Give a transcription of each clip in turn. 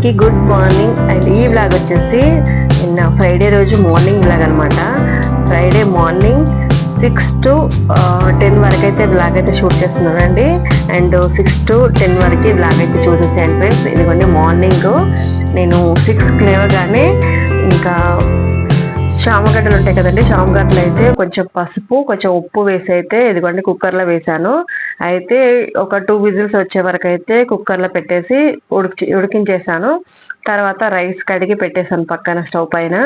అందరికీ good morning. And ఈ blog వచ్చేసి నిన్న ఫ్రైడే రోజు మార్నింగ్ బ్లాగ్ అనమాట Friday morning six to ten వరకు అయితే బ్లాగ్ అయితే షూట్ చేస్తున్నానండి. అండ్ సిక్స్ టు టెన్ వరకు బ్లాగ్ అయితే చూసేసాను ఫ్రెండ్స్. ఇదిగోండి మార్నింగ్. నేను సిక్స్ లేవగానే ఇంకా చామగడ్డలు ఉంటాయి కదండి. చామగడ్డలు అయితే కొంచెం పసుపు కొంచెం ఉప్పు వేసి అయితే ఇదిగోండి కుక్కర్లో వేసాను. అయితే ఒక టూ విజిల్స్ వచ్చే వరకు అయితే కుక్కర్లో పెట్టేసి ఉడికి ఉడికించేసాను. తర్వాత రైస్ కడిగి పెట్టేసాను పక్కన స్టవ్ పైన.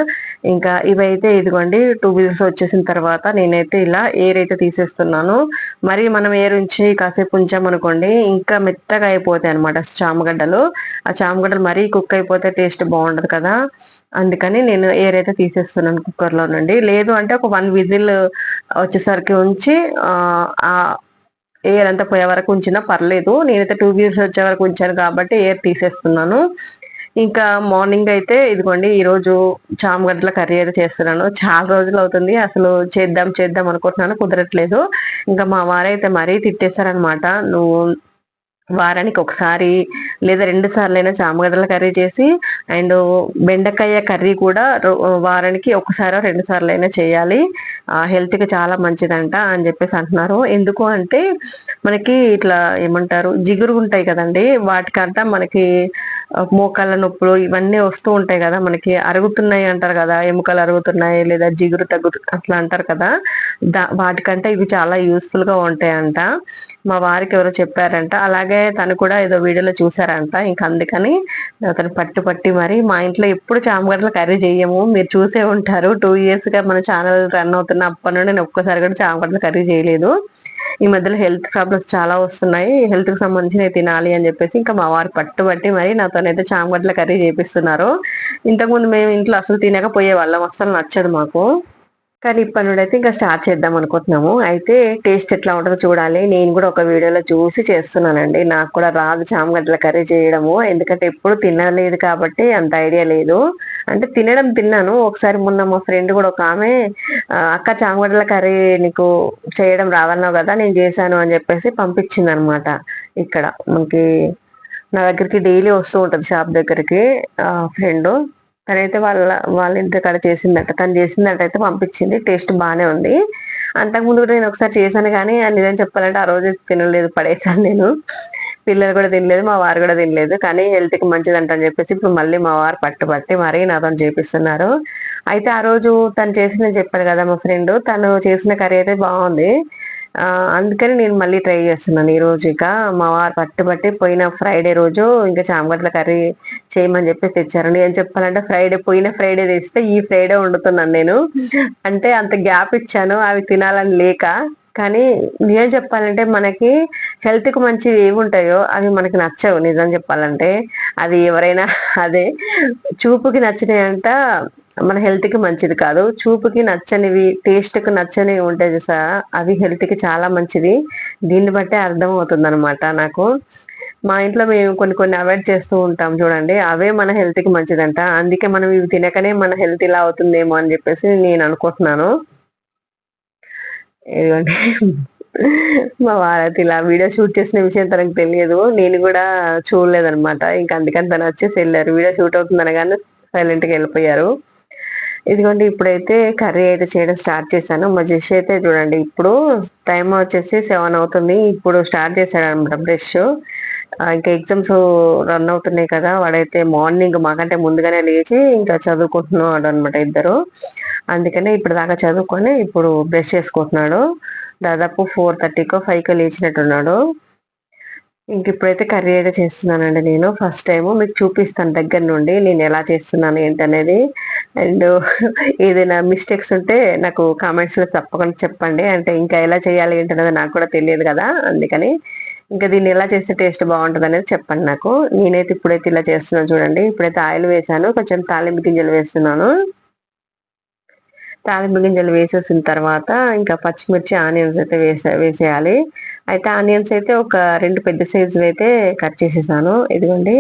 ఇంకా ఇవైతే ఇదిగోండి టూ విజిల్స్ వచ్చేసిన తర్వాత నేనైతే ఇలా ఎయిర్ అయితే తీసేస్తున్నాను. మరి మనం ఎయిర్ ఉంచి కాసేపు ఉంచామనుకోండి ఇంకా మెత్తగా అయిపోతాయి అనమాట చామగడ్డలు ఆ చామగడ్డలు మరీ కుక్ అయిపోతే టేస్ట్ బాగుండదు కదా. అందుకని నేను ఎయిర్ అయితే తీసేస్తున్నాను కుక్కర్లో నుండి. లేదు అంటే ఒక వన్ విజిల్ వచ్చేసరికి ఉంచి ఆ ఎయిర్ అంతా పోయే వరకు ఉంచినా పర్లేదు. నేనైతే టూ విజిల్స్ వచ్చే వరకు ఉంచాను కాబట్టి ఎయిర్ తీసేస్తున్నాను. ఇంకా మార్నింగ్ అయితే ఇదిగోండి ఈరోజు చామగడ్డల కర్రీ అయితే చేస్తున్నాను. చాలా రోజులు అవుతుంది అసలు చేద్దాం చేద్దాం అనుకుంటున్నాను కుదరట్లేదు. ఇంకా మా వారైతే మరీ తిట్టేశారనమాట నువ్వు వారానికి ఒకసారి లేదా రెండు సార్లు అయినా చామగడ్డల కర్రీ చేసి అండ్ బెండకాయ కర్రీ కూడా వారానికి ఒకసారి రెండు సార్లు అయినా చేయాలి. హెల్త్కి చాలా మంచిదంట అని చెప్పేసి అంటున్నారు. ఎందుకు అంటే మనకి ఇట్లా ఏమంటారు జిగురు ఉంటాయి కదండి. వాటికంట మనకి మోకాళ్ళ నొప్పులు ఇవన్నీ వస్తూ ఉంటాయి కదా. మనకి అరుగుతున్నాయి అంటారు కదా. ఎముకలు అరుగుతున్నాయి లేదా జిగురు తగ్గు అట్లా అంటారు కదా. దా వాటికంటే ఇవి చాలా యూస్ఫుల్గా ఉంటాయంట. మా వారికి ఎవరో చెప్పారంట. అలాగే తను కూడా ఏదో వీడియోలో చూసారంట ఇంకా అందుకని అతను పట్టు పట్టి మరి మా ఇంట్లో ఎప్పుడు చామగడ్డల కర్రీ చేయము మీరు చూసే ఉంటారు. టూ ఇయర్స్గా మన ఛానల్ రన్ అవుతున్న అప్పటి నుండి నేను ఒక్కసారి కూడా చామగడ్డల కర్రీ చేయలేదు. ఈ మధ్యలో హెల్త్ ప్రాబ్లమ్స్ చాలా వస్తున్నాయి. హెల్త్కి సంబంధించినవి తినాలి అని చెప్పేసి ఇంకా మా వారు పట్టుబట్టి మరి నాతోనైతే చామగడ్డల కర్రీ చేపిస్తున్నారు. ఇంతకుముందు మేము ఇంట్లో అసలు తినకపోయే వాళ్ళం. అసలు నచ్చదు మాకు. కానీ ఇప్పటి నుండి అయితే ఇంకా స్టార్ట్ చేద్దాం అనుకుంటున్నాము. అయితే టేస్ట్ ఎట్లా ఉంటుందో చూడాలి. నేను కూడా ఒక వీడియోలో చూసి చేస్తున్నానండి. నాకు కూడా రాదు చామగడ్డల కర్రీ చేయడము. ఎందుకంటే ఎప్పుడు తినలేదు కాబట్టి అంత ఐడియా లేదు. అంటే తినడం తిన్నాను. ఒకసారి మొన్న మా ఫ్రెండ్ కూడా ఒక ఆమె అక్క చామగడ్డల కర్రీ నీకు చేయడం రాదన్నావు కదా నేను చేశాను అని చెప్పేసి పంపించింది అనమాట ఇక్కడ. మనకి నా దగ్గరికి డైలీ వస్తూ ఉంటుంది షాప్ దగ్గరికి ఫ్రెండ్. తనైతే వాళ్ళ వాళ్ళ ఇంటి కాడ చేసిందట. తను చేసిందట అయితే పంపించింది. టేస్ట్ బాగానే ఉంది. అంతకుముందు కూడా నేను ఒకసారి చేశాను కానీ నిజం చెప్పాలంటే ఆ రోజు తినలేదు పడేసాను నేను. పిల్లలు కూడా తినలేదు మా వారు కూడా తినలేదు. కానీ హెల్త్కి మంచిదంట అని చెప్పేసి ఇప్పుడు మళ్ళీ మా వారు పట్టుబట్టి మరీ నాతో చేపిస్తున్నారు. అయితే ఆ రోజు తను చేసిన చెప్పాను కదా మా ఫ్రెండ్. తను చేసిన కర్రీ అయితే బాగుంది. అందుకని నేను మళ్ళీ ట్రై చేస్తున్నాను ఈ రోజు ఇక. మా వారు పట్టుబట్టి పోయిన ఫ్రైడే రోజు ఇంకా చామగడ్డల కర్రీ చేయమని చెప్పి తెచ్చారండి. ఏం చెప్పాలంటే ఫ్రైడే పోయిన ఫ్రైడే తెస్తే ఈ ఫ్రైడే వండుతున్నాను నేను. అంటే అంత గ్యాప్ ఇచ్చాను అవి తినాలని లేక. కానీ నిజం చెప్పాలంటే మనకి హెల్త్కి మంచివి ఏవి ఉంటాయో అవి మనకి నచ్చవు. నిజం చెప్పాలంటే అది ఎవరైనా అదే చూపుకి నచ్చినాయంట మన హెల్త్కి మంచిది కాదు. చూపుకి నచ్చనివి టేస్ట్కి నచ్చనివి ఉంటాయి చూసా అవి హెల్త్కి చాలా మంచిది. దీన్ని బట్టే అర్థం అవుతుంది అనమాట నాకు. మా ఇంట్లో మేము కొన్ని కొన్ని అవాయిడ్ చేస్తూ ఉంటాం చూడండి. అవే మన హెల్త్కి మంచిదంట. అందుకే మనం ఇవి తినకనే మన హెల్త్ ఇలా అవుతుందేమో అని చెప్పేసి నేను అనుకుంటున్నాను. ఎందుకంటే మా వారైతే ఇలా వీడియో షూట్ చేసిన విషయం తనకు తెలియదు. నేను కూడా చూడలేదనమాట ఇంకా అందుకని తను వచ్చేసి వెళ్ళారు. వీడియో షూట్ అవుతుంది అనగానే సైలెంట్గా వెళ్ళిపోయారు. ఇదిగోండి ఇప్పుడైతే కర్రీ అయితే చేయడం స్టార్ట్ చేశాను. మా జెష్ అయితే చూడండి ఇప్పుడు టైం వచ్చేసి సెవెన్ అవుతుంది. ఇప్పుడు స్టార్ట్ చేశాడు అనమాట బ్రష్ ఇంకా ఎగ్జామ్స్ రన్ అవుతున్నాయి కదా వాడైతే మార్నింగ్ మాకంటే ముందుగానే లేచి ఇంకా చదువుకుంటున్నాడు అనమాట ఇద్దరు. అందుకనే ఇప్పుడు దాకా చదువుకొని ఇప్పుడు బ్రష్ చేసుకుంటున్నాడు. దాదాపు ఫోర్ థర్టీకో ఫైవ్కో లేచినట్టున్నాడు. ఇంక ఇప్పుడైతే కర్రీ అయితే చేస్తున్నానండి నేను. ఫస్ట్ టైం మీకు చూపిస్తాను దగ్గర నుండి నేను ఎలా చేస్తున్నాను ఏంటనేది. అండ్ ఏదైనా మిస్టేక్స్ ఉంటే నాకు కామెంట్స్లో తప్పకుండా చెప్పండి. అంటే ఇంకా ఎలా చేయాలి ఏంటనేది నాకు కూడా తెలియదు కదా అందుకని ఇంకా దీన్ని ఎలా చేస్తే టేస్ట్ బాగుంటుంది అనేది చెప్పండి నాకు. నేనైతే ఇప్పుడైతే ఇలా చేస్తున్నాను చూడండి. ఇప్పుడైతే ఆయిల్ వేసాను. కొంచెం తాలింపు గింజలు వేస్తున్నాను. తాలింపు గింజలు వేసేసిన తర్వాత ఇంకా పచ్చిమిర్చి ఆనియన్స్ అయితే వేసే వేసేయాలి. అయితే ఆనియన్స్ అయితే ఒక రెండు పెద్ద సైజులు అయితే కట్ చేసేసాను. ఇదిగోండి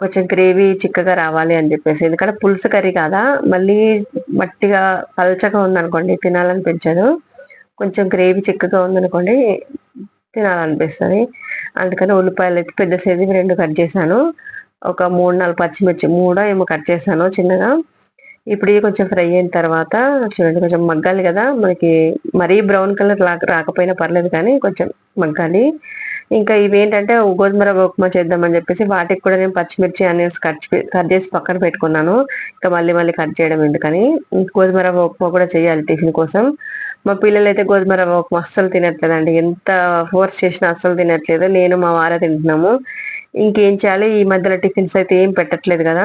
కొంచెం గ్రేవీ చిక్కగా రావాలి అని చెప్పేసి. ఎందుకంటే పులుసు కర్రీ కాదా? మళ్ళీ మట్టిగా పలచగా ఉందనుకోండి తినాలనిపించదు కొంచెం గ్రేవీ చిక్కగా ఉందనుకోండి తినాలనిపిస్తుంది. అందుకని ఉల్లిపాయలు అయితే పెద్ద సైజు రెండు కట్ చేశాను. ఒక మూడు నాలుగు పచ్చిమిర్చి మూడో ఏమో కట్ చేశాను చిన్నగా. ఇప్పుడు ఇది కొంచెం ఫ్రై అయిన తర్వాత చూడండి కొంచెం మగ్గాలి కదా. మనకి మరీ బ్రౌన్ కలర్ రాకపోయినా పర్లేదు కానీ కొంచెం మగ్గాలి. ఇంకా ఇవేంటంటే గోధుమ రవ్వ ఉప్మా చేద్దామని చెప్పేసి వాటికి కూడా నేను పచ్చిమిర్చి అనేసి కట్ కట్ చేసి పక్కన పెట్టుకున్నాను. ఇంకా మళ్ళీ మళ్ళీ కట్ చేయడం ఎందుకని. గోధుమ రవ్వ ఉప్మా కూడా చేయాలి టిఫిన్ కోసం. మా పిల్లలు అయితే గోధుమ రవ్వ ఉప్మా అస్సలు తినట్లేదండి. ఎంత ఫోర్స్ చేసినా అస్సలు తినట్లేదు. నేను మా వారే తింటున్నాము. ఇంకేం చేయాలి? ఈ మధ్యలో టిఫిన్స్ అయితే ఏం పెట్టట్లేదు కదా.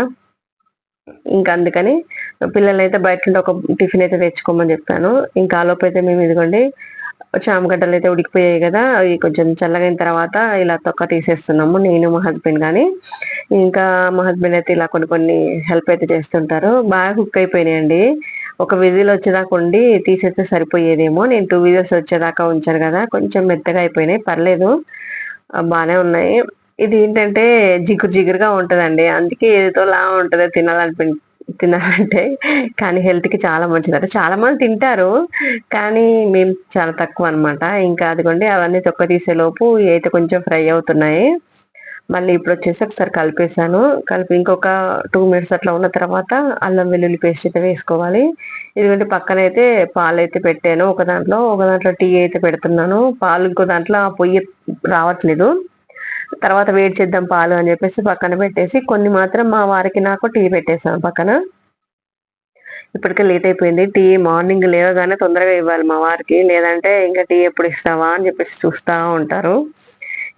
ఇంకా అందుకని పిల్లలు అయితే బయట నుండి ఒక టిఫిన్ అయితే తెచ్చుకోమని చెప్పాను. ఇంకా ఆలోపు అయితే మేము ఇదిగోండి చామగడ్డలు అయితే ఉడికిపోయాయి కదా అవి కొంచెం చల్లగైన తర్వాత ఇలా తొక్క తీసేస్తున్నాము నేను మా హస్బెండ్ కానీ ఇంకా మా హస్బెండ్ అయితే ఇలా కొన్ని కొన్ని హెల్ప్ అయితే చేస్తుంటారు. బాగా కుక్ అయిపోయినాయండి. ఒక విజిల్ వచ్చేదాకా ఉండి తీసేస్తే సరిపోయేదేమో. నేను టూ విజిల్స్ వచ్చేదాకా ఉంచాను కదా కొంచెం మెత్తగా అయిపోయినాయి పర్లేదు. బాగానే ఉన్నాయి. ఇది ఏంటంటే జిగురు జిగురుగా ఉంటదండి. అందుకే ఏదో లా ఉంటది తినాలనిపి తినాలంటే. కానీ హెల్త్కి చాలా మంచిది. అంటే చాలా మంది తింటారు కానీ మేము చాలా తక్కువ అనమాట ఇంకా అదిగోండి అవన్నీ తొక్క తీసే లోపు అయితే కొంచెం ఫ్రై అవుతున్నాయి. మళ్ళీ ఇప్పుడు వచ్చేసి ఒకసారి కలిపేసాను కలిపి ఇంకొక టూ మినిట్స్ అట్లా ఉన్న తర్వాత అల్లం వెల్లుల్లి పేస్ట్ అయితే వేసుకోవాలి. ఎందుకంటే పక్కన అయితే పాలు అయితే పెట్టాను. ఒక దాంట్లో ఒక దాంట్లో టీ అయితే పెడుతున్నాను. పాలు ఇంకో దాంట్లో పొయ్యి రావట్లేదు. తర్వాత వేడి చేద్దాం పాలు అని చెప్పేసి పక్కన పెట్టేసి కొన్ని మాత్రం మా వారికి నాకు టీ పెట్టేసాం పక్కన. ఇప్పటికే లేట్ అయిపోయింది. టీ మార్నింగ్ లేవగానే తొందరగా ఇవ్వాలి మా వారికి. లేదంటే ఇంకా టీ ఎప్పుడు ఇస్తావా అని చెప్పేసి చూస్తూ ఉంటారు.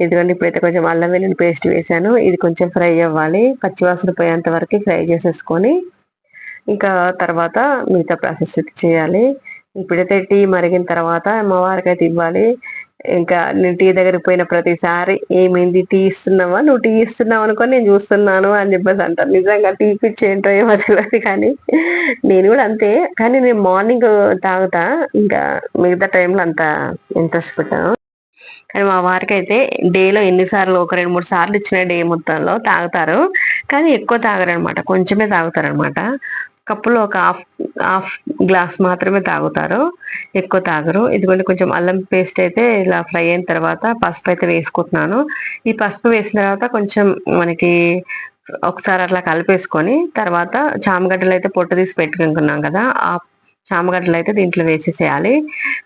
ఎందుకంటే ఇప్పుడైతే కొంచెం అల్లం వెల్లుల్లి పేస్ట్ వేసాను. ఇది కొంచెం ఫ్రై అవ్వాలి. పచ్చివాసన పోయేంత వరకు ఫ్రై చేసేసుకొని ఇంకా తర్వాత మిగతా ప్రాసెస్ చేయాలి. ఇప్పుడైతే టీ మరిగిన తర్వాత మా వారికి అయితే ఇవ్వాలి. ఇంకా నేను టీ దగ్గరికి పోయిన ప్రతిసారి ఏమైంది? టీ ఇస్తున్నావా? నువ్వు టీ ఇస్తున్నావు అనుకో నేను చూస్తున్నాను అని చెప్పేసి అంటారు. నిజంగా టీ పిచ్చి ఏంటో ఏమో తెలియదు కానీ నేను కూడా అంతే. కానీ నేను మార్నింగ్ తాగుతా. ఇంకా మిగతా టైంలో అంత ఇంట్రెస్ట్ పెట్టాను. కానీ మా వారికి అయితే డేలో ఎన్నిసార్లు ఒక రెండు మూడు సార్లు ఇచ్చిన డే మొత్తంలో తాగుతారు. కానీ ఎక్కువ తాగరు అనమాట కొంచెమే తాగుతారనమాట. కప్పులో ఒక హాఫ్ హాఫ్ గ్లాస్ మాత్రమే తాగుతారు. ఎక్కువ తాగరు. ఇదిగోండి కొంచెం అల్లం పేస్ట్ అయితే ఇలా ఫ్రై అయిన తర్వాత పసుపు అయితే వేసుకుంటున్నాను. ఈ పసుపు వేసిన తర్వాత కొంచెం మనకి ఒకసారి అట్లా కలిపేసుకొని తర్వాత చామగడ్డలు అయితే పొట్టు తీసి పెట్టుకుంటున్నాం కదా ఆ చామగడ్డలు అయితే దీంట్లో వేసేసేయాలి.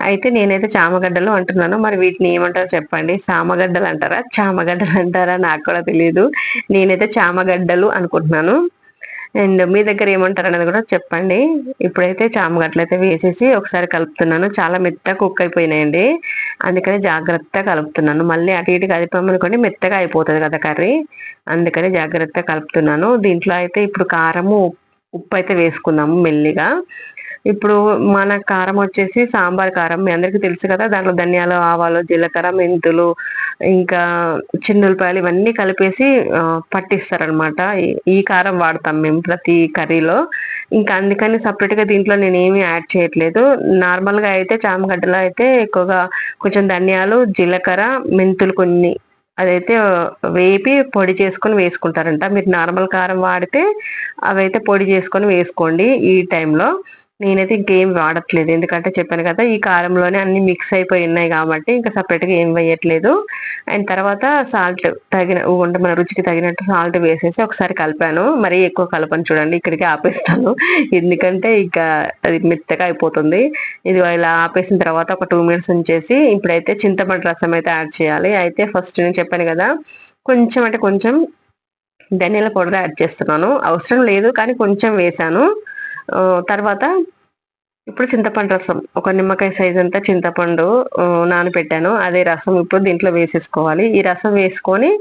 అయితే నేనైతే చామగడ్డలు అంటున్నాను. మరి వీటిని ఏమంటారో చెప్పండి. చామగడ్డలు అంటారా? చామగడ్డలు అంటారా? నాకు కూడా తెలియదు నేనైతే చామగడ్డలు అనుకుంటున్నాను. అండ్ మీ దగ్గర ఏమంటారు అనేది కూడా చెప్పండి. ఇప్పుడైతే చామగడ్డలు అయితే వేసేసి ఒకసారి కలుపుతున్నాను. చాలా మెత్తగా కుక్ అయిపోయినాయండి. అందుకని జాగ్రత్తగా కలుపుతున్నాను. మళ్ళీ అటు ఇటు కలిపామనుకోండి మెత్తగా అయిపోతుంది కదా కర్రీ. అందుకని జాగ్రత్తగా కలుపుతున్నాను. దీంట్లో అయితే ఇప్పుడు కారము ఉప్పు అయితే వేసుకుందాము మెల్లిగా. ఇప్పుడు మన కారం వచ్చేసి సాంబార్ కారం మీ అందరికి తెలుసు కదా దాంట్లో ధనియాలు ఆవాలు జీలకర్ర మెంతులు ఇంకా చిన్నులపాయలు ఇవన్నీ కలిపేసి పట్టిస్తారనమాట ఈ కారం వాడతాం మేము ప్రతి కర్రీలో. ఇంకా అందుకని సపరేట్గా దీంట్లో నేను ఏమి యాడ్ చేయట్లేదు. నార్మల్గా అయితే చామగడ్డలో అయితే ఎక్కువగా కొంచెం ధనియాలు జీలకర్ర మెంతులు కొన్ని అదైతే వేపి పొడి చేసుకొని వేసుకుంటారంట. మీరు నార్మల్ కారం వాడితే అవైతే పొడి చేసుకొని వేసుకోండి ఈ టైంలో. నేనైతే ఇంకేం వాడట్లేదు. ఎందుకంటే చెప్పాను కదా ఈ కారంలోనే అన్ని మిక్స్ అయిపోయి ఉన్నాయి కాబట్టి ఇంకా సపరేట్గా ఏం వేయట్లేదు. అండ్ తర్వాత సాల్ట్ తగిన అంటే మన రుచికి తగినట్టు సాల్ట్ వేసేసి ఒకసారి కలిపాను. మరీ ఎక్కువ కలపను చూడండి ఇక్కడికి ఆపేస్తాను. ఎందుకంటే ఇక అది మెత్తగా అయిపోతుంది. ఇది ఇలా ఆపేసిన తర్వాత ఒక టూ మినిట్స్ ఉంచేసి ఇప్పుడైతే చింతపండు రసం అయితే యాడ్ చేయాలి. అయితే ఫస్ట్ నేను చెప్పాను కదా కొంచెం అంటే కొంచెం ధనియాల పౌడర్ యాడ్ చేస్తున్నాను. అవసరం లేదు కానీ కొంచెం వేసాను. తర్వాత ఇప్పుడు చింతపండు రసం. ఒక నిమ్మకాయ సైజ్ అంతా చింతపండు నానబెట్టాను. అదే రసం ఇప్పుడు దీంట్లో వేసేసుకోవాలి. ఈ రసం వేసుకొని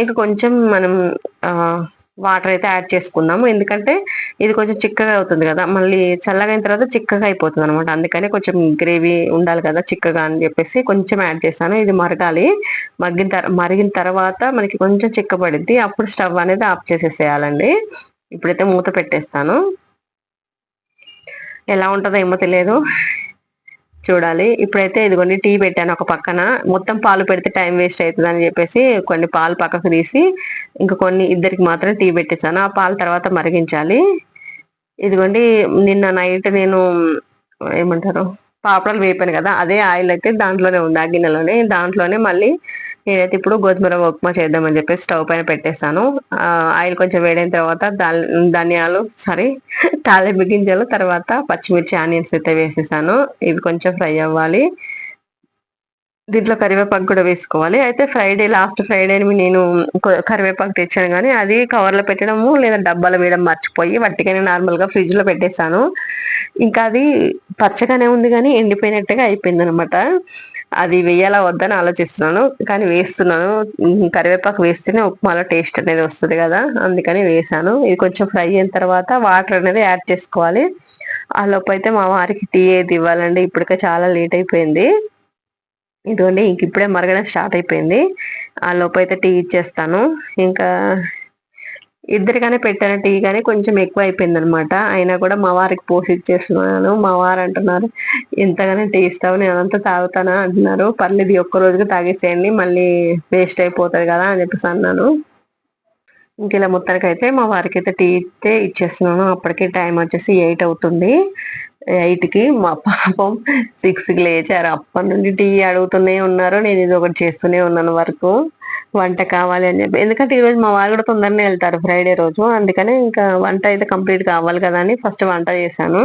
ఇంక కొంచెం మనం వాటర్ అయితే యాడ్ చేసుకుందాము. ఎందుకంటే ఇది కొంచెం చిక్కగా అవుతుంది కదా. మళ్ళీ చల్లగైన తర్వాత చిక్కగా అయిపోతుంది అనమాట అందుకని కొంచెం గ్రేవీ ఉండాలి కదా చిక్కగా అని చెప్పేసి కొంచెం యాడ్ చేస్తాను ఇది మరగాలి. మగ్గిన మరిగిన తర్వాత మనకి కొంచెం చిక్కబడిద్ది. అప్పుడు స్టవ్ అనేది ఆఫ్ చేసేసేయాలండి. ఇప్పుడైతే మూత పెట్టేస్తాను. ఎలా ఉంటుందో ఏమో తెలియదు. చూడాలి. ఇప్పుడైతే ఇదిగోండి టీ పెట్టాను ఒక పక్కన. మొత్తం పాలు పెడితే టైం వేస్ట్ అవుతుంది అని చెప్పేసి కొన్ని పాలు పక్కకు తీసి ఇంకా కొన్ని ఇద్దరికి మాత్రం టీ పెట్టేసాను ఆ పాలు తర్వాత మరిగించాలి. ఇదిగోండి నిన్న నైట్ నేను ఏమంటారు? పాపడాలు వేపాను కదా అదే ఆయిల్ అయితే దాంట్లోనే ఉంది ఆ గిన్నెలోనే. దాంట్లోనే మళ్ళీ నేనైతే ఇప్పుడు గోధుమ రవ్వ ఉప్మా చేద్దామని చెప్పేసి స్టవ్ పైన పెట్టేస్తాను ఆయిల్ కొంచెం వేడైన తర్వాత ధనియాలు సారీ తాలింపు గింజలు తర్వాత పచ్చిమిర్చి ఆనియన్స్ అయితే వేసేసాను. ఇవి కొంచెం ఫ్రై అవ్వాలి. దీంట్లో కరివేపాకు కూడా వేసుకోవాలి. అయితే ఫ్రైడే లాస్ట్ ఫ్రైడే నేను కరివేపాకు తెచ్చాను కానీ అది కవర్లో పెట్టడము లేదా డబ్బాలో వేయడం మర్చిపోయి వట్టిగానే నార్మల్గా ఫ్రిడ్జ్లో పెట్టేశాను. ఇంకా అది పచ్చగానే ఉంది కానీ ఎండిపోయినట్టుగా అయిపోయింది అనమాట అది వేయాలా వద్దని ఆలోచిస్తున్నాను కానీ వేస్తున్నాను. కరివేపాకు వేస్తేనే ఉప్మాలో టేస్ట్ అనేది వస్తుంది కదా అందుకని వేసాను ఇది కొంచెం ఫ్రై అయిన తర్వాత వాటర్ అనేది యాడ్ చేసుకోవాలి. ఆ లోపు అయితే మా వారికి టీ ఏది ఇవ్వాలండి ఇప్పటికే చాలా లేట్ అయిపోయింది. ఇదిగోండి ఇంక ఇప్పుడే మరగడం స్టార్ట్ అయిపోయింది. ఆ లోపైతే అయితే టీ ఇచ్చేస్తాను. ఇంకా ఇద్దరిగానే పెట్టాను టీ కానీ కొంచెం ఎక్కువ అయిపోయింది అనమాట అయినా కూడా మా వారికి పోసి ఇచ్చేస్తున్నాను. మా వారు అంటున్నారు ఎంతగానో టీ ఇస్తావు నేను అంతా తాగుతానా? అంటున్నారు. పర్లేదు ఒక్క రోజుకి తాగేసేయండి మళ్ళీ వేస్ట్ అయిపోతుంది కదా అని చెప్పేసి అన్నాను. ఇంక ఇలా మొత్తానికైతే అయితే మా వారికి అయితే టీ అయితే ఇచ్చేస్తున్నాను. అప్పటికే టైం వచ్చేసి ఎయిట్ అవుతుంది. ఎయిట్కి మా పాపం సిక్స్కి లేచారు. అప్పటి నుండి టీ అడుగుతూనే ఉన్నారు. నేను ఇది ఒకటి చేస్తూనే ఉన్నాను వరకు. వంట కావాలి అని చెప్పి. ఎందుకంటే ఈరోజు మా వాళ్ళు కూడా తొందరనే వెళ్తారు ఫ్రైడే రోజు. అందుకనే ఇంకా వంట అయితే కంప్లీట్ కావాలి కదా అని ఫస్ట్ వంట చేశాను.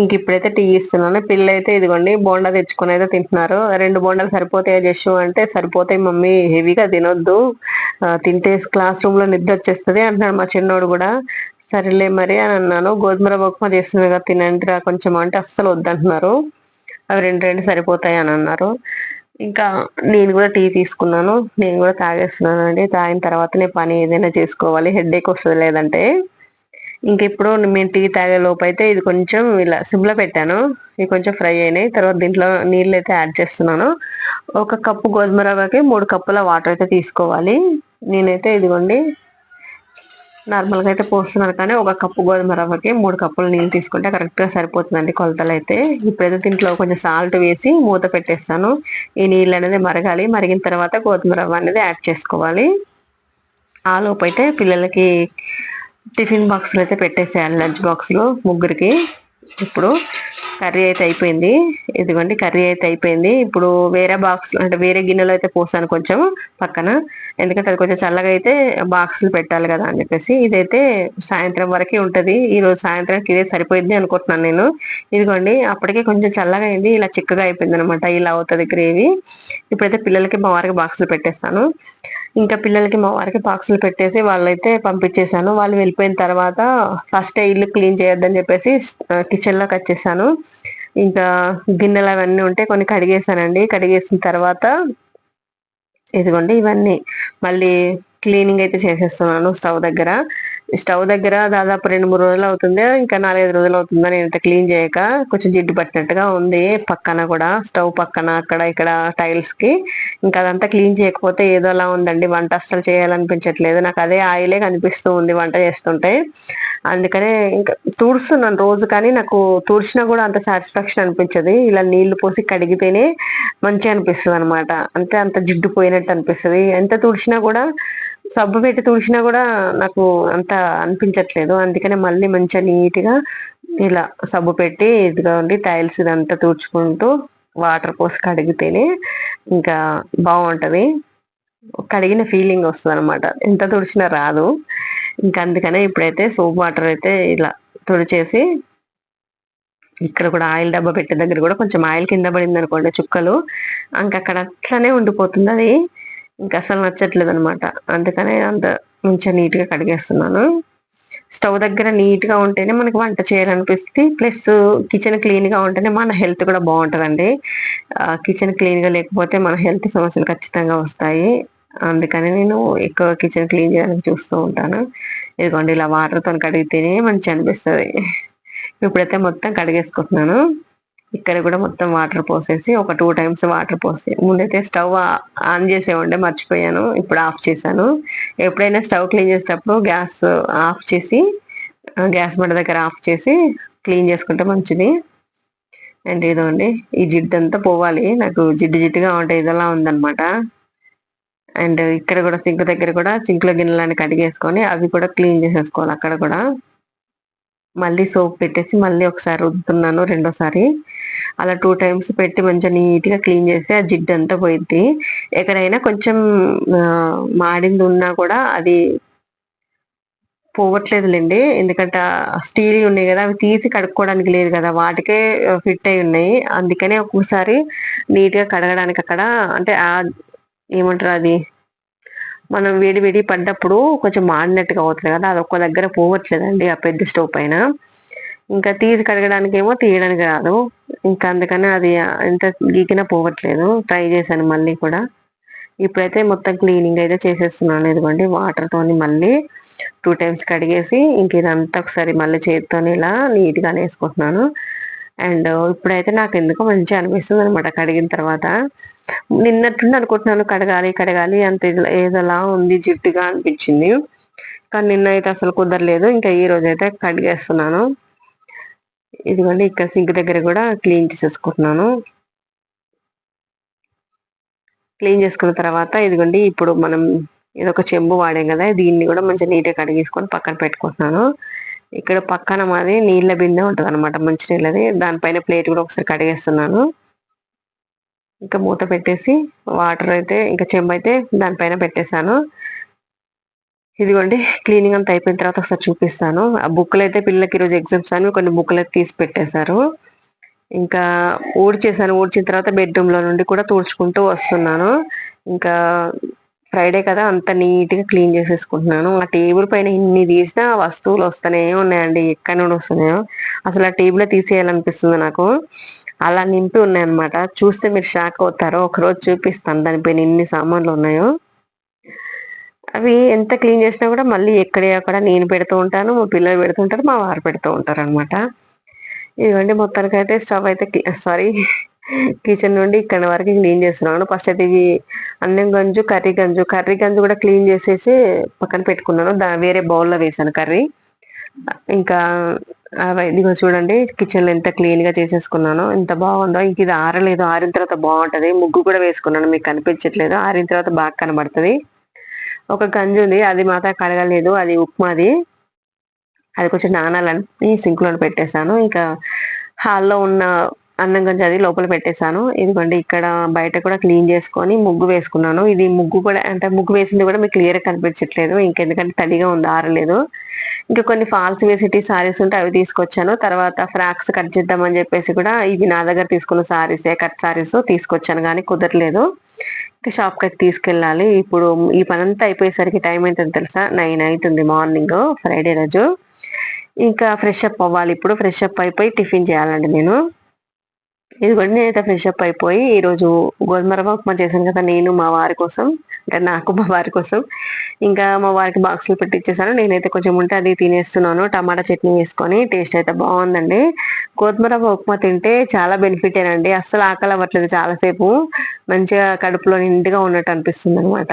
ఇంక ఇప్పుడైతే టీ ఇస్తున్నాను. పిల్ల అయితే ఇదిగోండి బోండా తెచ్చుకొని అయితే తింటున్నారు. రెండు బోండాలు సరిపోతాయి జస్సు అంటే సరిపోతాయి మమ్మీ. హెవీగా తినొద్దు. తింటే క్లాస్ రూమ్లో నిద్ర వచ్చేస్తుంది అంటున్నాడు మా చిన్నోడు కూడా. సరేలే మరి అని అన్నాను. గోధుమ రవ్వ ఉప్మా చేస్తుంది కదా తినండి రా కొంచెం అంటే అస్సలు వద్దంటున్నారు. అవి రెండు రెండు సరిపోతాయి అని అన్నారు. ఇంకా నేను కూడా టీ తీసుకున్నాను. నేను కూడా తాగేస్తున్నాను అండి. తాగిన నేను పని ఏదైనా చేసుకోవాలి. హెడ్ ఏక్ వస్తుంది లేదంటే. ఇంక ఇప్పుడు మేము టీ తాగే లోపు అయితే ఇది కొంచెం ఇలా సిమ్లో పెట్టాను. ఇవి కొంచెం ఫ్రై అయినాయి. తర్వాత దీంట్లో నీళ్ళు అయితే యాడ్ చేస్తున్నాను. ఒక కప్పు గోధుమ రవ్వకి మూడు కప్పుల వాటర్ అయితే తీసుకోవాలి. నేనైతే ఇదిగోండి. నార్మల్గా అయితే పోస్తున్నాను కానీ ఒక కప్పు గోధుమ రవ్వకి మూడు కప్పులు నీళ్ళు తీసుకుంటే కరెక్ట్గా సరిపోతుందండి కొలతలు అయితే. ఇప్పుడైతే దీంట్లో కొంచెం సాల్ట్ వేసి మూత పెట్టేస్తాను. ఈ నీళ్ళు అనేది మరగాలి. మరిగిన తర్వాత గోధుమ రవ్వ అనేది యాడ్ చేసుకోవాలి. ఆ లోపు అయితే పిల్లలకి టిఫిన్ బాక్స్లు అయితే పెట్టేసేయాలి లంచ్ బాక్స్లో ముగ్గురికి. ఇప్పుడు కర్రీ అయితే అయిపోయింది. ఇదిగోండి కర్రీ అయితే అయిపోయింది. ఇప్పుడు వేరే బాక్స్ అంటే వేరే గిన్నెలో అయితే పోసాను కొంచెం పక్కన. ఎందుకంటే అది కొంచెం చల్లగా అయితే బాక్స్లు పెట్టాలి కదా అని చెప్పేసి. ఇదైతే సాయంత్రం వరకే ఉంటుంది. ఈ రోజు సాయంత్రానికి ఇదే సరిపోయింది అనుకుంటున్నాను నేను. ఇదిగోండి అప్పటికే కొంచెం చల్లగా అయింది. ఇలా చిక్కగా అయిపోయింది అనమాట ఇలా అవుతుంది గ్రేవీ. ఇప్పుడైతే పిల్లలకి మా వారికి బాక్సులు పెట్టేస్తాను. ఇంకా పిల్లలకి మా వారికి బాక్సులు పెట్టేసి వాళ్ళైతే పంపించేశాను. వాళ్ళు వెళ్ళిపోయిన తర్వాత ఫస్ట్ ఇల్లు క్లీన్ చేయొద్దని చెప్పేసి కిచెన్లోకి వచ్చేసాను. ఇంకా గిన్నెలు అవన్నీ ఉంటే కొన్ని కడిగేసానండి కడిగేసిన తర్వాత ఇదిగోండి ఇవన్నీ. మళ్ళీ క్లీనింగ్ అయితే చేసేస్తున్నాను స్టవ్ దగ్గర. స్టవ్ దగ్గర దాదాపు రెండు మూడు రోజులు అవుతుంది. ఇంకా నాలుగైదు రోజులు అవుతుందా నేను ఇంత క్లీన్ చేయక కొంచెం జిడ్డు పట్టినట్టుగా ఉంది పక్కన కూడా స్టవ్ పక్కన అక్కడ ఇక్కడ టైల్స్కి. ఇంకా అదంతా క్లీన్ చేయకపోతే ఏదో అలా ఉందండి. వంట అస్సలు చేయాలనిపించట్లేదు. నాకు అదే ఆయిలే కనిపిస్తూ ఉంది వంట చేస్తుంటే. అందుకనే ఇంకా తుడుస్తున్నాను రోజు కానీ నాకు తుడిచినా కూడా అంత సాటిస్ఫాక్షన్ అనిపించదు. ఇలా నీళ్ళు పోసి కడిగితేనే మంచి అనిపిస్తుంది అనమాట అంటే అంత జిడ్డు పోయినట్టు అనిపిస్తుంది. ఎంత తుడిచినా కూడా సబ్బు పెట్టి తుడిచినా కూడా నాకు అంత అనిపించట్లేదు. అందుకనే మళ్ళీ మంచిగా నీట్గా ఇలా సబ్బు పెట్టి ఇదిగా ఉండి టైల్స్ ఇదంతా తుడుచుకుంటూ వాటర్ పోసి కడిగితేనే ఇంకా బాగుంటుంది కడిగిన ఫీలింగ్ వస్తుంది అనమాట ఎంత తుడిచినా రాదు. ఇంకా అందుకనే ఇప్పుడైతే సోప్ వాటర్ అయితే ఇలా తుడిచేసి ఇక్కడ కూడా ఆయిల్ డబ్బా పెట్టే దగ్గర కూడా కొంచెం ఆయిల్ కింద పడింది అనుకోండి చుక్కలు ఇంకా అక్కడ అట్లనే ఉండిపోతుంది అది. ఇంకా అసలు నచ్చట్లేదు అనమాట అందుకనే అంత మంచిగా నీట్గా కడిగేస్తున్నాను. స్టవ్ దగ్గర నీట్గా ఉంటేనే మనకి వంట చేయాలనిపిస్తుంది. ప్లస్ కిచెన్ క్లీన్గా ఉంటేనే మన హెల్త్ కూడా బాగుంటుందండి. కిచెన్ క్లీన్గా లేకపోతే మన హెల్త్ సమస్యలు ఖచ్చితంగా వస్తాయి. అందుకని నేను ఎక్కువ కిచెన్ క్లీన్ చేయడానికి చూస్తూ ఉంటాను. ఇదిగోండి ఇలా వాటర్తో కడిగితేనే మంచి అనిపిస్తుంది. ఇప్పుడైతే మొత్తం కడిగేసుకుంటున్నాను. ఇక్కడ కూడా మొత్తం వాటర్ పోసేసి ఒక టూ టైమ్స్ వాటర్ పోసి ముందైతే స్టవ్ ఆన్ చేసేవండే మర్చిపోయాను ఇప్పుడు ఆఫ్ చేశాను. ఎప్పుడైనా స్టవ్ క్లీన్ చేసేటప్పుడు గ్యాస్ ఆఫ్ చేసి గ్యాస్ మంట దగ్గర ఆఫ్ చేసి క్లీన్ చేసుకుంటే మంచిది. అండ్ ఇదండి ఈ జిడ్డు అంతా పోవాలి నాకు జిడ్డు జిడ్డుగా ఉంటే ఇదలా ఉందనమాట అండ్ ఇక్కడ కూడా సింక్ దగ్గర కూడా సింక్లో గిన్నెలని కడిగేసుకొని అవి కూడా క్లీన్ చేసేసుకోవాలి అక్కడ కూడా. మళ్ళీ సోప్ పెట్టేసి మళ్ళీ ఒకసారి రుద్దుతున్నాను రెండోసారి. అలా టూ టైమ్స్ పెట్టి మంచిగా నీట్గా క్లీన్ చేస్తే ఆ జిడ్డు అంతా పోయిద్ది. ఎక్కడైనా కొంచెం మాడింది ఉన్నా కూడా అది పోవట్లేదులేండి. ఎందుకంటే స్టీల్ ఉన్నాయి కదా అవి తీసి కడుక్కోవడానికి లేదు కదా వాటికే ఫిట్ అయి ఉన్నాయి. అందుకనే ఒక్కోసారి నీట్గా కడగడానికి అక్కడ అంటే ఏమంటారు అది? మనం వేడి వేడి పడ్డప్పుడు కొంచెం మాడినట్టుగా అవుతుంది కదా అది ఒక్క దగ్గర పోవట్లేదండి ఆ పెద్ద స్టవ్ పైన. ఇంకా తీసి కడగడానికి ఏమో తీయడానికి రాదు. ఇంకా అందుకని అది ఎంత గీకినా పోవట్లేదు. ట్రై చేశాను మళ్ళీ కూడా. ఇప్పుడైతే మొత్తం క్లీనింగ్ అయితే చేసేస్తున్నాను. ఇదిగోండి వాటర్తోని మళ్ళీ టూ టైమ్స్ కడిగేసి ఇంక ఇదంతా ఒకసారి మళ్ళీ చేతితోని ఇలా నీట్గా వేసుకుంటున్నాను. అండ్ ఇప్పుడైతే నాకు ఎందుకో మంచిగా అనిపిస్తుంది అనమాట కడిగిన తర్వాత. నిన్నట్టుండి అనుకుంటున్నాను కడగాలి కడగాలి అంత ఏదలా ఏదోలా ఉంది జిడ్డుగా అనిపించింది. కానీ నిన్న అయితే అసలు కుదరలేదు. ఇంకా ఈ రోజు అయితే కడిగేస్తున్నాను. ఇదిగోండి ఇక్కడ సింక్ దగ్గర కూడా క్లీన్ చేసేసుకుంటున్నాను. క్లీన్ చేసుకున్న తర్వాత ఇదిగోండి ఇప్పుడు మనం ఇది ఒక చెంబు వాడాం కదా దీన్ని కూడా మంచిగా నీట్గా కడిగేసుకొని పక్కన పెట్టుకుంటున్నాను. ఇక్కడ పక్కన మాది నీళ్ళ బిందె ఉంటుంది అనమాట మంచి నీళ్ళది. దానిపైన ప్లేట్ కూడా ఒకసారి కడిగేస్తున్నాను. ఇంకా మూత పెట్టేసి వాటర్ అయితే ఇంకా చెంబు అయితే దానిపైన పెట్టేశాను. ఇదిగోండి క్లీనింగ్ అంతా అయిపోయిన తర్వాత ఒకసారి చూపిస్తాను. ఆ బుక్లు అయితే పిల్లలకి ఈరోజు ఎగ్జామ్స్ అని కొన్ని బుక్లు అయితే తీసి పెట్టేశారు. ఇంకా ఊడ్చేసాను ఊడ్చిన తర్వాత బెడ్రూమ్లో నుండి కూడా తుడుచుకుంటూ వస్తున్నాను. ఇంకా ఫ్రైడే కదా అంత నీట్గా క్లీన్ చేసేసుకుంటున్నాను. ఆ టేబుల్ పైన ఇన్ని తీసినా వస్తువులు వస్తూనే ఉన్నాయండి. ఎక్కడి నుండి వస్తున్నాయో. అసలు ఆ టేబుల్ తీసేయాలనిపిస్తుంది నాకు. అలా నింపి ఉన్నాయన్నమాట. చూస్తే మీరు షాక్ అవుతారో ఒకరోజు చూపిస్తాను దానిపైన ఎన్ని సామాన్లు ఉన్నాయో. అవి ఎంత క్లీన్ చేసినా కూడా మళ్ళీ ఎక్కడే అక్కడ నేను పెడుతూ ఉంటాను మా పిల్లలు పెడుతూ ఉంటారు మా వారు పెడుతూ ఉంటారు అనమాట ఇదిగోండి మొత్తానికి అయితే స్టవ్ అయితే సారీ కిచెన్ నుండి ఇక్కడ వరకు క్లీన్ చేస్తున్నాను ఫస్ట్ అయితే ఇది అన్నం గంజు కర్రీ గంజు. కర్రీ గంజు కూడా క్లీన్ చేసేసి పక్కన పెట్టుకున్నాను. దా వేరే బౌల్లో వేసాను కర్రీ. ఇంకా అవి ఇదిగో చూడండి కిచెన్లో ఎంత క్లీన్గా చేసేసుకున్నాను ఎంత బాగుందో. ఇంక ఇది ఆరలేదు. ఆరిన తర్వాత బాగుంటుంది. ముగ్గు కూడా వేసుకున్నాను. మీకు కనిపించట్లేదు. ఆరిన తర్వాత బాగా కనబడుతుంది. ఒక గంజి ఉంది. అది మాత్రం కడగలేదు అది ఉప్మాది. అది కొంచెం నానాలని సింక్లో పెట్టేశాను. ఇంకా హాల్లో ఉన్న అన్నం కొంచెం అది లోపల పెట్టేశాను. ఇదిగోండి ఇక్కడ బయట కూడా క్లీన్ చేసుకొని ముగ్గు వేసుకున్నాను. ఇది ముగ్గు కూడా అంటే ముగ్గు వేసింది కూడా మీకు క్లియర్గా కనిపించట్లేదు. ఇంకెందుకంటే తడిగా ఉంది ఆరలేదు. ఇంకా కొన్ని ఫాల్స్ వేసిటీ సారీస్ ఉంటే అవి తీసుకొచ్చాను. తర్వాత ఫ్రాక్స్ కట్ చేద్దామని చెప్పేసి కూడా ఇవి నా దగ్గర తీసుకున్న సారీసే కట్ సారీస్ తీసుకొచ్చాను కానీ కుదరలేదు. ఇంకా షాప్కి తీసుకెళ్ళాలి. ఇప్పుడు ఈ పని అంతా అయిపోయేసరికి టైం అవుతుంది తెలుసా? నైన్ అవుతుంది మార్నింగ్ ఫ్రైడే రోజు. ఇంకా ఫ్రెష్ అప్ అవ్వాలి ఇప్పుడు. ఫ్రెష్ అప్ అయిపోయి టిఫిన్ చేయాలండి నేను. ఇదిగోండి నేనైతే ఫ్రెష్ అప్ అయిపోయి ఈరోజు రోజు గోధుమ రవ్వ ఉప్మా చేశాను కదా నేను మా వారి కోసం అంటే నాకు మా వారి కోసం. ఇంకా మా వారికి బాక్సులు పెట్టి ఇచ్చేసాను నేనైతే కొంచెం ఉంటే అది తినేస్తున్నాను. టమాటా చట్నీ వేసుకొని టేస్ట్ అయితే బాగుందండి. గోధుమ రవ్వ ఉప్మా తింటే చాలా బెనిఫిట్ ఏనండి. అస్సలు ఆకలి అవ్వట్లేదు చాలాసేపు. మంచిగా కడుపులో నిండుగా ఉన్నట్టు అనిపిస్తుంది అనమాట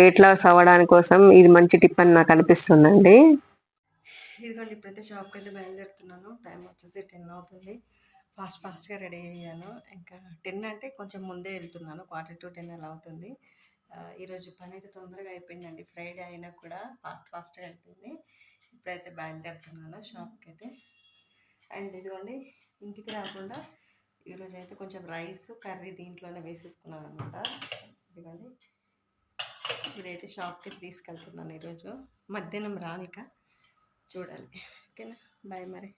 వెయిట్ లాస్ అవ్వడానికి కోసం ఇది మంచి టిప్ అని నాకు అనిపిస్తుందండి. ఇదిగోండి ఇప్పుడైతే షాప్కి అయితే బయలుదేరుతున్నాను. టైం వచ్చేసి టెన్ అవుతుంది. ఫాస్ట్ ఫాస్ట్గా రెడీ అయ్యాను. ఇంకా టెన్ అంటే కొంచెం ముందే వెళ్తున్నాను. క్వార్టర్ టు టెన్ అలా అవుతుంది. ఈరోజు పని అయితే తొందరగా అయిపోయిందండి. ఫ్రైడే అయినా కూడా ఫాస్ట్ ఫాస్ట్గా అయిపోయింది. ఇప్పుడైతే బయలుదేరుతున్నాను షాప్కి అయితే అండ్ ఇదిగోండి ఇంటికి రాకుండా ఈరోజు అయితే కొంచెం రైస్ కర్రీ దీంట్లోనే వేసేసుకున్నాను అనమాట ఇదిగోండి ఇప్పుడైతే షాప్కి తీసుకెళ్తున్నాను ఈరోజు. మధ్యాహ్నం రానిక చూడాలి. ఓకేనా? బాయ్ మరి.